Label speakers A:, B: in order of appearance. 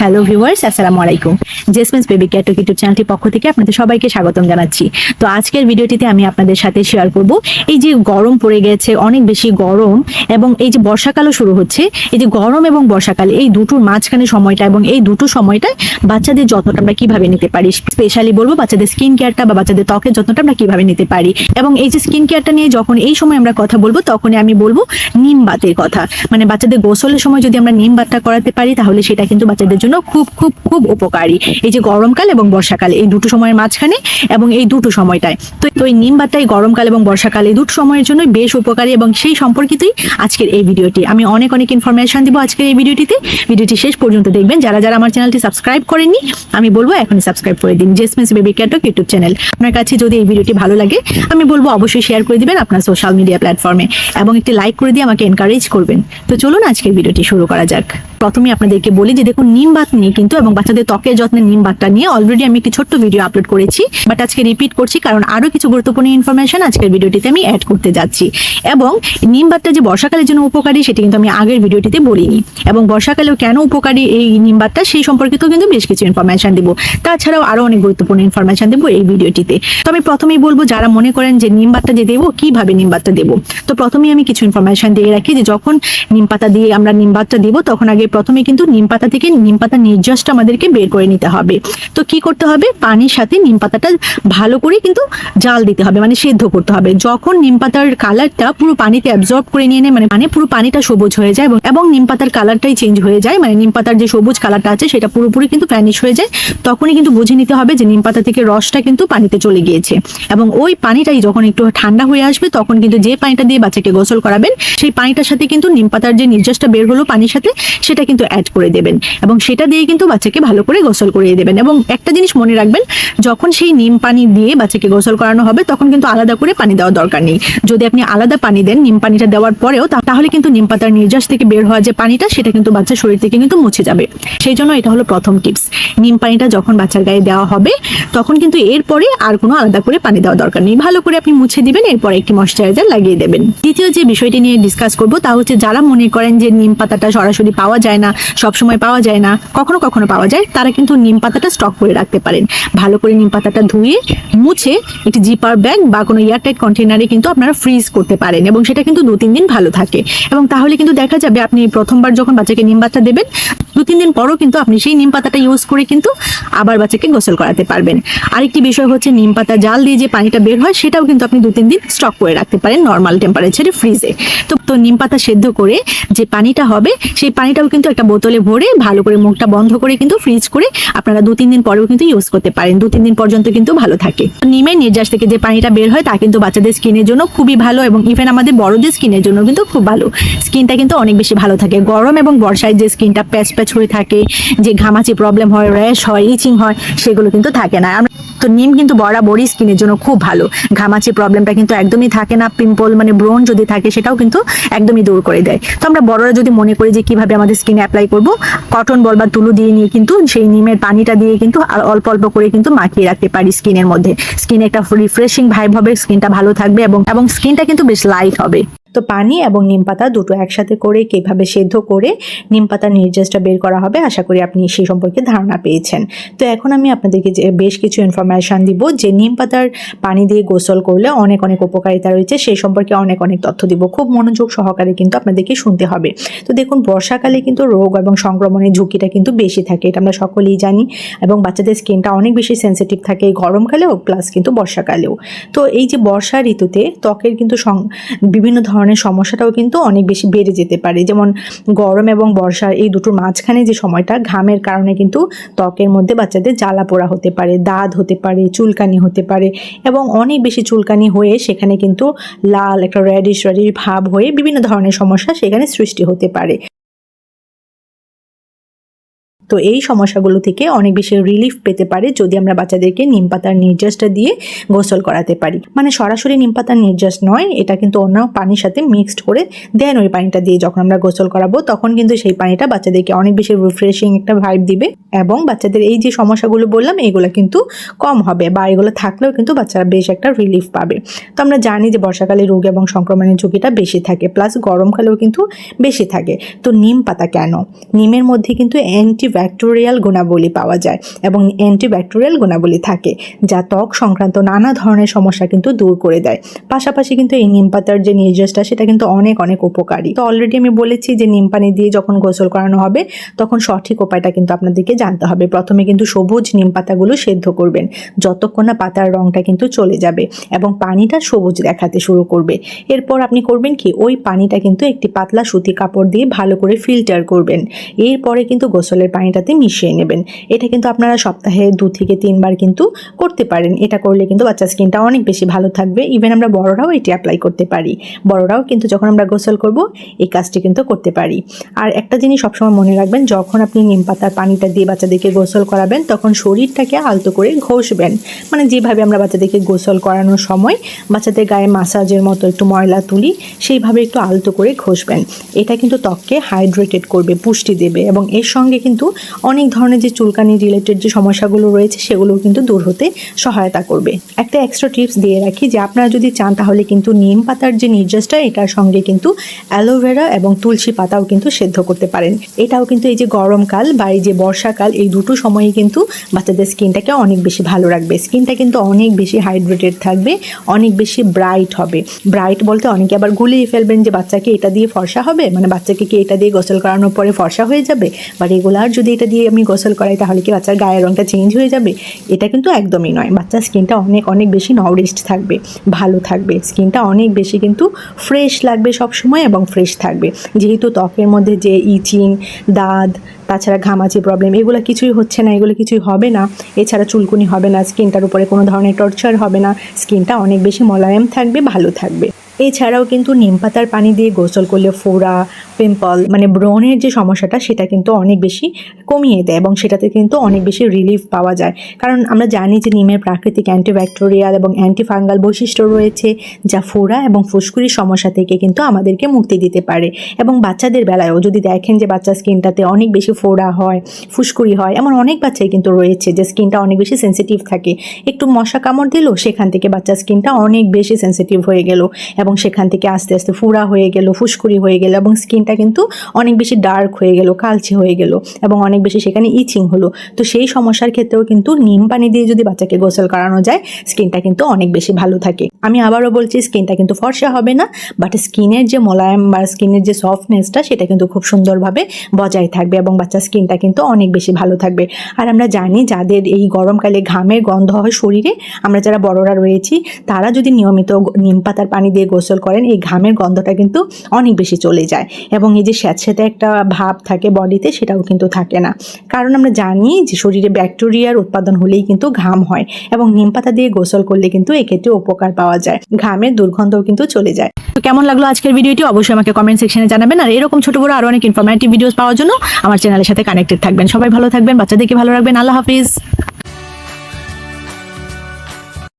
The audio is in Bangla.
A: হ্যালো ভিউয়ার্স আসসালামু আলাইকুম। জেসমেন্স বেবি ক্যাট ইউটিউব চ্যানেলটির পক্ষ থেকে আপনাদের সবাইকে স্বাগতম জানাচ্ছি। তো আজকের ভিডিওটিতে আমি আপনাদের সাথে শেয়ার করব, এই যে গরম পড়ে গেছে, অনেক বেশি গরম, এবং এই যে বর্ষাকালও শুরু হচ্ছে, এই যে গরম এবং বর্ষাকাল, এই দুটোর মাঝখানে সময়টা এবং এই দুটো সময়টায় বাচ্চাদের যত্নটা আমরা কীভাবে নিতে পারি? স্পেশালি বলব বাচ্চাদের স্কিন কেয়ারটা বা বাচ্চাদের ত্বকের যত্নটা আমরা কীভাবে নিতে পারি? এবং এই যে স্কিন কেয়ারটা নিয়ে যখন এই সময় আমরা কথা বলব, তখনই আমি বলব নিম বাতের কথা। মানে বাচ্চাদের গোসলের সময় যদি আমরা নিম বাতটা করাতে পারি, তাহলে সেটা কিন্তু বাচ্চাদের জন্য খুব খুব খুব উপকারী। এই যে গরমকাল এবং বর্ষাকাল, এই দুটো সময়ের মাঝখানে এবং এই দুটো সময়টায়। তো তো এই নিম বাতটা এই গরমকাল এবং বর্ষাকাল, এই দুটো সময়ের জন্য বেশ উপকারী এবং সেই সম্পর্কিতই আজকের এই ভিডিওটি। আমি অনেক অনেক ইনফরমেশন দিব আজকের এই ভিডিওটিতে। ভিডিওটি শেষ পর্যন্ত দেখবেন। যারা যারা আমার চ্যানেলটি সাবস্ক্রাইব করেননি, আমি বলব এখনই সাবস্ক্রাইব করে দিন। জেসমিস বেবি ক্যাটক ইউটিউব চ্যানেল আপনার কাছে যদি এই ভিডিওটি ভালো লাগে, আমি বলব অবশ্যই শেয়ার করে দিবেন আপনার সোশ্যাল মিডিয়া প্ল্যাটফর্মে এবং একটি লাইক করে দিয়ে আমাকে এনকারেজ করবেন। তো চলুন আজকের ভিডিওটি শুরু করা যাক। প্রথমে আপনাদেরকে বলি যে দেখুন, নিম বাত নিয়ে কিন্তু এবং বাচ্চাদের ত্বকের যত্নের নিম বাতটা নিয়ে অলরেডি আমি একটি ছোট্ট ভিডিও আপলোড করেছি বাট আজকে রিপিট করছি কারণ আরও কিছু গুরুত্বপূর্ণ ইনফরমেশন আজকের ভিডিওটিতে আমি অ্যাড করতে যাচ্ছি। এবং নিম বাতটা যে বর্ষাকালের জন্য উপকারী সেটি কিন্তু আমি আগের ভিডিওটিতে বলিনি। এবং বর্ষাকালেও কেন উপকারী এই নিম বাতটা সেই সম্পর্কিত কিন্তু বেশ কিছু ইনফরমেশন দিব। তাছাড়াও আরও অনেক গুরুত্বপূর্ণ ইনফরমেশন দেবো এই ভিডিওটিতে তো আমি প্রথমেই বলব, যারা মনে করেন যে নিম বাতটা যে দেবো, কীভাবে নিম বাতটা দেবো? তো প্রথমেই আমি কিছু ইনফরমেশন দিয়ে রাখি যে যখন নিম পাতা দিয়ে আমরা নিম বাতটা দিব, তখন আগে প্রথমে কিন্তু নিম পাতা থেকে নিম পাতা নির্যাসটা আমাদেরকে বের করে নিতে হবে। তো কি করতে হবে? পানির সাথে নিম পাতাটা ভালো করে কিন্তু জাল দিতে হবে মানে সেদ্ধ করতে হবে। যখন নিম পাতার কালারটা পুরো পানিতে অ্যাবজর্ব করে নিয়ে নেয় মানে মানে পুরো পানিটা সবুজ হয়ে যায় এবং- নিম পাতার কালারটাই চেঞ্জ হয়ে যায় মানে নিম পাতার যে সবুজ কালারটা আছে সেটা পুরোপুরি কিন্তু ভ্যানিশ হয়ে যায়। তখনই কিন্তু বুঝে নিতে হবে যে নিম পাতা থেকে রসটা কিন্তু পানিতে চলে গিয়েছে। এবং ওই পানিটাই যখন একটু ঠান্ডা হয়ে আসবে, তখন কিন্তু যে পানিটা দিয়ে বাচ্চাকে গোসল করাবেন, সেই পানিটার সাথে কিন্তু নিম পাতার যে নির্যাসটা বের হলো পানির সাথে সেটা কিন্তু অ্যাড করে দেবেন এবং সেটা দিয়ে কিন্তু বাচ্চাকে ভালো করে গোসল করিয়ে দেবেন। এবং একটা জিনিস মনে রাখবেন, যখন সেই নিম পানি দিয়ে বাচ্চাকে গোসল করানো হবে, তখন কিন্তু আলাদা করে পানি দেওয়ার দরকার নেই। যদি আপনি আলাদা পানি দেন নিম পানিটা দেওয়ার পরেও তাহলে কিন্তু নিম পাতার নির্যাস থেকে বের হওয়া যে পানিটা, সেটা কিন্তু বাচ্চার শরীর থেকে কিন্তু মুছে যাবে। সেই জন্য এটা হলো প্রথম টিপস নিম পানিটা যখন বাচ্চার গায়ে দেওয়া হবে, তখন কিন্তু এরপরে আর কোনো আলাদা করে পানি দেওয়া দরকার নেই। ভালো করে আপনি মুছে দিবেন, এরপরে একটি ময়শ্চারাইজার লাগিয়ে দেবেন। দ্বিতীয় যে বিষয়টি নিয়ে ডিসকাস করব, তা হচ্ছে যারা মনে করেন যে নিম পাতাটা সরাসরি পাওয়া যায় না, সবসময় পাওয়া যায় না, কখনো কখনো পাওয়া যায়, তারা কিন্তু নিম পাতাটা স্টক করে রাখতে পারেন। ভালো করে নিম পাতাটা ধুয়ে, মুছে একটি জিপার ব্যাগ বা কোনো এয়ারটাইট কন্টেনারে কিন্তু আপনারা ফ্রিজ করতে পারেন এবং সেটা কিন্তু দু, তিন দিন ভালো থাকে। এবং তাহলে কিন্তু দেখা যাবে আপনি প্রথমবার যখন বাচ্চাকে নিম পাতা দেবেন, দু, তিন দিন পরও কিন্তু আপনি সেই নিম পাতাটা ইউজ করে কিন্তু আবার বাচ্চাকে গোসল করাতে পারবেন। আরেকটি বিষয় হচ্ছে নিম পাতা জাল দিয়ে যে পানিটা বের হয়, সেটাও কিন্তু আপনি দু, তিন দিন স্টক করে রাখতে পারেন নর্মাল টেম্পারেচারে ফ্রিজে তো তো নিম পাতা সেদ্ধ করে যে পানিটা হবে, সেই পানিটাও কিন্তু একটা বোতলে ভরে ভালো করে মুখটা বন্ধ করে কিন্তু ফ্রিজ করে আপনারা দু, তিন দিন পরেও কিন্তু ইউজ করতে পারেন। দু, তিন দিন পর্যন্ত কিন্তু ভালো থাকে। নিমের নির্যাস থেকে যে পানিটা বের হয় তা কিন্তু বাচ্চাদের স্কিনের জন্য খুবই ভালো এবং ইভেন আমাদের বড়দের স্কিনের জন্য কিন্তু খুব ভালো। স্কিনটা কিন্তু অনেক বেশি ভালো থাকে। গরম এবং বর্ষায় যে স্কিনটা প্যাচ প্যাচ হয়ে থাকে, যে ঘামাচি প্রবলেম হয় র্যাশ হয় ইচিং হয়, সেগুলো কিন্তু থাকে না। তো নিম কিন্তু বরাবরই স্কিনের জন্য খুব ভালো। ঘামাচি প্রবলেমটা কিন্তু একদমই থাকে না পিম্পল মানে ব্রোন যদি থাকে সেটাও কিন্তু একদমই দূর করে দেয়। তো আমরা বড়রা যদি মনে করি যে কীভাবে আমাদের স্কিনে অ্যাপ্লাই করব কটন বল বা তুলো দিয়ে নিয়ে কিন্তু সেই নিমের পানিটা দিয়ে কিন্তু অল্প অল্প করে কিন্তু মাখিয়ে রাখতে পারি স্কিনের মধ্যে। স্কিনে একটা রিফ্রেশিং ভাইব হবে স্কিনটা ভালো থাকবে এবং এবং স্কিনটা কিন্তু বেশ লাইট হবে। তো পানি এবং নিম পাতা দুটো একসাথে করে কীভাবে সেদ্ধ করে নিম পাতার নির্যাসটা বের করা হবে, আশা করি আপনি সেই সম্পর্কে ধারণা পেয়েছেন। তো এখন আমি আপনাদেরকে যে বেশ কিছু ইনফরমেশন দিব যে নিম পাতার পানি দিয়ে গোসল করলে অনেক অনেক উপকারিতা রয়েছে সেই সম্পর্কে অনেক অনেক তথ্য দিব। খুব মনোযোগ সহকারে কিন্তু আপনাদেরকে শুনতে হবে। তো দেখুন, বর্ষাকালে কিন্তু রোগ এবং সংক্রমণের ঝুঁকিটা কিন্তু বেশি থাকে, এটা আমরা সকলেই জানি। এবং বাচ্চাদের স্কিনটা অনেক বেশি সেন্সিটিভ থাকে গরমকালেও প্লাস কিন্তু বর্ষাকালেও। তো এই যে বর্ষা ঋতুতে ত্বকের কিন্তু বিভিন্ন ধরনের সমস্যাটাও কিন্তু অনেক বেশি বেড়ে যেতে পারে। যেমন গরম এবং বর্ষার এই দুটোর মাঝখানে যে সময়টা, ঘামের কারণে কিন্তু ত্বকের মধ্যে বাচ্চাদের জ্বালা পোড়া হতে পারে, দাঁত হতে পারে, চুলকানি হতে পারে এবং অনেক বেশি চুলকানি হয়ে সেখানে কিন্তু লাল, একটা রেডিশ রেডিশ ভাব হয়ে বিভিন্ন ধরনের সমস্যা সেখানে সৃষ্টি হতে পারে। তো এই সমস্যাগুলো থেকে অনেক বেশি রিলিফ পেতে পারে যদি আমরা বাচ্চাদেরকে নিম পাতার নির্যাসটা দিয়ে গোসল করাতে পারি। মানে সরাসরি নিম পাতার নির্যাস নয়, এটা কিন্তু অন্য পানির সাথে মিক্সড করে দেন ওই পানিটা দিয়ে যখন আমরা গোসল করাবো, তখন কিন্তু সেই পানিটা বাচ্চাদেরকে অনেক বেশি রিফ্রেশিং একটা ভাইব দিবে এবং বাচ্চাদের এই যে সমস্যাগুলো বললাম, এগুলো কিন্তু কম হবে বা এগুলো থাকলেও কিন্তু বাচ্চারা বেশ একটা রিলিফ পাবে। তো আমরা জানি যে বর্ষাকালে রোগ এবং সংক্রমণের ঝুঁকিটা বেশি থাকে প্লাস গরমকালেও কিন্তু বেশি থাকে। তো নিম পাতা কেন? নিমের মধ্যে কিন্তু অ্যান্টি অ্যান্টিব্যাকটেরিয়াল গুণাবলী পাওয়া যায় এবং অ্যান্টিব্যাকটেরিয়াল গুণাবলী থাকে, যা ত্বক সংক্রান্ত নানা ধরনের সমস্যা কিন্তু দূর করে দেয়। পাশাপাশি কিন্তু এই নিম পাতার যে নির্যাসটা, সেটা কিন্তু অনেক অনেক উপকারী। তো অলরেডি আমি বলেছি যে নিম পানি দিয়ে যখন গোসল করানো হবে, তখন সঠিক উপায়টা কিন্তু আপনাদেরকে জানতে হবে। প্রথমে কিন্তু সবুজ নিম পাতাগুলো সেদ্ধ করবেন, যতক্ষণ না পাতার রংটা কিন্তু চলে যাবে এবং পানিটা সবুজ দেখাতে শুরু করবে। এরপর আপনি করবেন কি, ওই পানিটা কিন্তু একটি পাতলা সুতি কাপড় দিয়ে ভালো করে ফিল্টার করবেন। এরপরে কিন্তু গোসলের পানিটাতে মিশিয়ে নেবেন। এটা কিন্তু আপনারা সপ্তাহে দু থেকে তিনবার কিন্তু করতে পারেন। এটা করলে কিন্তু বাচ্চার স্কিনটা অনেক বেশি ভালো থাকবে। ইভেন আমরা বড়রাও এটি অ্যাপ্লাই করতে পারি। বড়রাও কিন্তু যখন আমরা গোসল করব, এই কাজটি কিন্তু করতে পারি। আর একটা জিনিস সবসময় মনে রাখবেন, যখন আপনি নিম পাতার পানিটা দিয়ে বাচ্চাদেরকে গোসল করাবেন, তখন শরীরটাকে আলতো করে ঘষবেন। মানে যেভাবে আমরা বাচ্চাদেরকে গোসল করানোর সময় বাচ্চাদের গায়ে মাসাজের মতো একটু ময়লা তুলি, সেইভাবে একটু আলতো করে ঘষবেন। এটা কিন্তু ত্বককে হাইড্রেটেড করবে, পুষ্টি দেবে এবং এর সঙ্গে কিন্তু অনেক ধরনের যে চুলকানি রিলেটেড যে সমস্যাগুলো রয়েছে, সেগুলো কিন্তু দূর হতে সহায়তা করবে। একটা এক্সট্রা টিপস দিয়ে রাখি যে আপনারা যদি চান তাহলে কিন্তু নিম পাতার যে নির্যাসটা, এটার সঙ্গে কিন্তু অ্যালোভেরা এবং তুলসী পাতাও কিন্তু সেদ্ধ করতে পারেন। এটাও কিন্তু এই যে গরমকাল বা এই যে বর্ষাকাল, এই দুটো সময়ে কিন্তু বাচ্চাদের স্কিনটাকে অনেক বেশি ভালো রাখবে। স্কিনটা কিন্তু অনেক বেশি হাইড্রেটেড থাকবে, অনেক বেশি ব্রাইট হবে। ব্রাইট বলতে অনেকে আবার গুলিয়ে ফেলবেন যে বাচ্চাকে এটা দিয়ে ফর্সা হবে? মানে বাচ্চাকে কি এটা দিয়ে গোসল করানোর পরে ফর্সা হয়ে যাবে? বা রেগুলার যদি এটা দিয়ে আমি গোসল করাই, তাহলে কি বাচ্চার গায়ের রঙটা চেঞ্জ হয়ে যাবে? এটা কিন্তু একদমই নয়। বাচ্চার স্কিনটা অনেক অনেক বেশি নরিশড থাকবে, ভালো থাকবে। স্কিনটা অনেক বেশি কিন্তু ফ্রেশ লাগবে সব সময় এবং ফ্রেশ থাকবে। যেহেতু ত্বকের মধ্যে যে ইচিং দাঁত, তাছাড়া ঘামাচি প্রবলেম এগুলো কিছুই হচ্ছে না, এগুলো কিছুই হবে না। এছাড়া চুলকুনি হবে না স্কিনটার উপরে কোনো ধরনের টর্চার হবে না। স্কিনটা অনেক বেশি মোলায়েম থাকবে, ভালো থাকবে। এছাড়াও কিন্তু নিম পাতার পানি দিয়ে গোসল করলে ফোড়া, পিম্পল মানে ব্রণের যে সমস্যাটা, সেটা কিন্তু অনেক বেশি কমিয়ে দেয় এবং সেটাতে কিন্তু অনেক বেশি রিলিফ পাওয়া যায়। কারণ আমরা জানি যে নিমের প্রাকৃতিক অ্যান্টিব্যাকটেরিয়াল এবং অ্যান্টিফাঙ্গাল বৈশিষ্ট্য রয়েছে যা ফোড়া এবং ফুসকুড়ির সমস্যা থেকে কিন্তু আমাদেরকে মুক্তি দিতে পারে। এবং বাচ্চাদের বেলায়ও যদি দেখেন যে বাচ্চার স্কিনটাতে অনেক বেশি ফোড়া হয়, ফুসকুড়ি হয়, এমন অনেক বাচ্চাই কিন্তু রয়েছে যে স্কিনটা অনেক বেশি সেন্সিটিভ থাকে। একটু মশা কামড় দিল সেখান থেকে বাচ্চার স্কিনটা অনেক বেশি সেন্সিটিভ হয়ে গেল। এবং সেখান থেকে আস্তে আস্তে ফুড়া হয়ে গেল, ফুসকুড়ি হয়ে গেল এবং স্কিনটা কিন্তু অনেক বেশি ডার্ক হয়ে গেল, কালচে হয়ে গেল এবং অনেক বেশি সেখানে ইচিং হলো। তো সেই সমস্যার ক্ষেত্রেও কিন্তু নিম পানি দিয়ে যদি বাচ্চাকে গোসল করানো যায়, স্কিনটা কিন্তু অনেক বেশি ভালো থাকে। আমি আবারও বলছি, স্কিনটা কিন্তু ফর্সা হবে না বাট স্কিনের যে মোলায়েম বা স্কিনের যে সফটনেসটা সেটা কিন্তু খুব সুন্দরভাবে বজায় থাকবে এবং বাচ্চার স্কিনটা কিন্তু অনেক বেশি ভালো থাকবে। আর আমরা জানি, যাদের এই গরমকালে ঘামের গন্ধ হয় শরীরে, আমরা যারা বড়রা রয়েছি, তারা যদি নিয়মিত নিম পাতার পানি দিয়ে গোসল করেন, এই ঘামের গন্ধটা কিন্তু অনেক বেশি চলে যায়। এবং এই যে স্যাঁতস্যাঁতে একটা ভাব থাকে বডিতে, সেটাও কিন্তু থাকে না। কারণ আমরা জানি যে শরীরে ব্যাকটেরিয়ার উৎপাদন হলেই কিন্তু ঘাম হয় এবং নিম পাতা দিয়ে গোসল করলে কিন্তু এক্ষেত্রে উপকার পাওয়া যায়। ঘামের দুর্গন্ধও কিন্তু চলে যায়। তো কেমন লাগল আজকের ভিডিওটি? অবশ্যই আমাকে কমেন্ট সেকশনে জানাবেন। আর এরকম ছোট বড় আরও অনেক ইনফরমেটিভ ভিডিওস পাওয়ার জন্য আমার চ্যানেলের সাথে কানেক্টেড থাকবেন। সবাই ভালো থাকবেন, বাচ্চাদেরকে ভালো রাখবেন। আল্লাহ হাফিজ।